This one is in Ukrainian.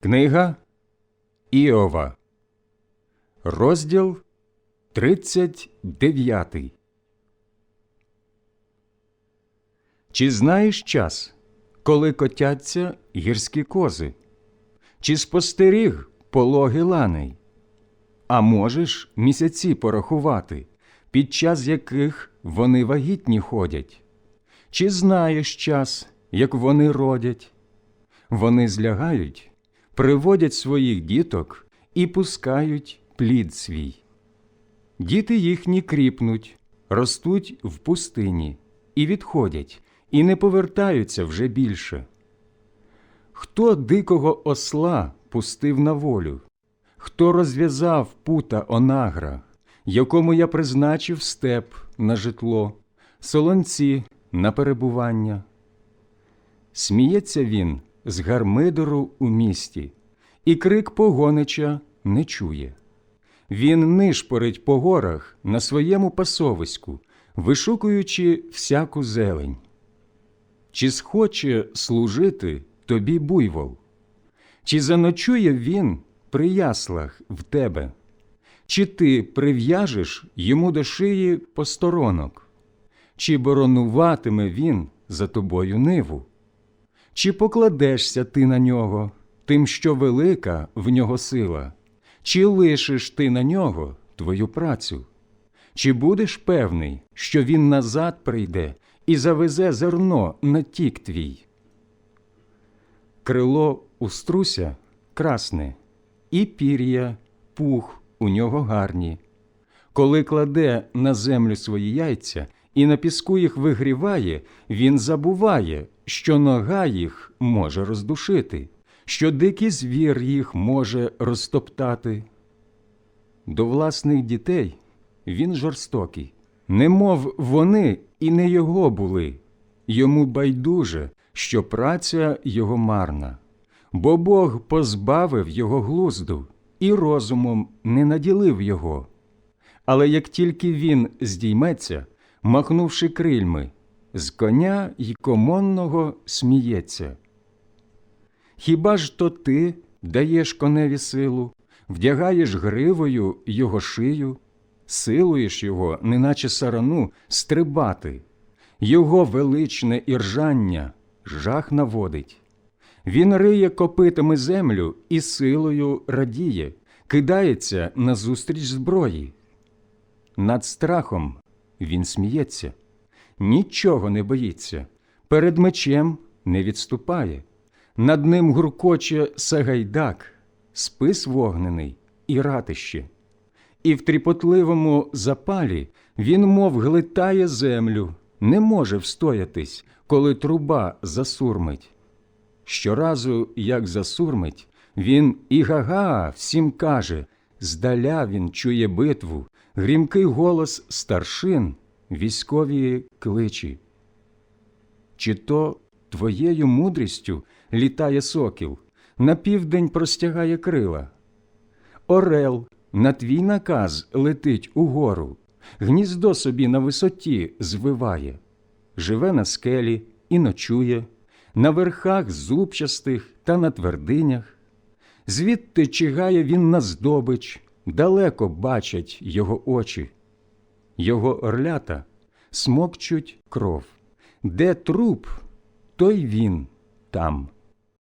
Книга Іова, розділ 39. Чи знаєш час, коли котяться гірські кози? Чи спостеріг пологи ланей? А можеш місяці порахувати, під час яких вони вагітні ходять? Чи знаєш час, як вони родять? Вони злягають, приводять своїх діток і пускають плід свій. Діти їхні кріпнуть, ростуть в пустині і відходять, і не повертаються вже більше. Хто дикого осла пустив на волю? Хто розв'язав пута онагра, якому я призначив степ на житло, солонці на перебування? Сміється він з гармидору у місті, і крик погонича не чує. Він нишпорить по горах на своєму пасовиську, вишукуючи всяку зелень. Чи схоче служити тобі буйвол? Чи заночує він при яслах в тебе? Чи ти прив'яжеш йому до шиї посторонок? Чи боронуватиме він за тобою ниву? Чи покладешся ти на нього, тим, що велика в нього сила? Чи лишиш ти на нього твою працю? Чи будеш певний, що він назад прийде і завезе зерно на тік твій? Крило у струся красне, і пір'я, пух у нього гарні. Коли кладе на землю свої яйця і на піску їх вигріває, він забуває, що нога їх може роздушити, що дикий звір їх може розтоптати. До власних дітей він жорстокий, немов вони і не його були, йому байдуже, що праця його марна, бо Бог позбавив його глузду і розумом не наділив його. Але як тільки він здійметься, махнувши крильми, з коня й комонного сміється. Хіба ж то ти даєш коневі силу, вдягаєш гривою його шию, силуєш його, неначе сарану, стрибати, його величне іржання жах наводить. Він риє копитами землю і силою радіє, кидається назустріч зброї. Над страхом він сміється, нічого не боїться, перед мечем не відступає, над ним гуркоче Сагайдак, спис вогнений і ратище. І в тріпотливому запалі він, мов глитає землю, не може встоятись, коли труба засурмить. Щоразу, як засурмить, він і гага всім каже, здаля він чує битву, грімкий голос старшин, військові кличі. Чи то твоєю мудрістю літає сокіл, на південь простягає крила? Орел на твій наказ летить угору, гніздо собі на висоті звиває, живе на скелі і ночує, на верхах зубчастих та на твердинях. Звідти чигає він на здобич, далеко бачать його очі. Його орлята смокчуть кров. Де труп, той він там.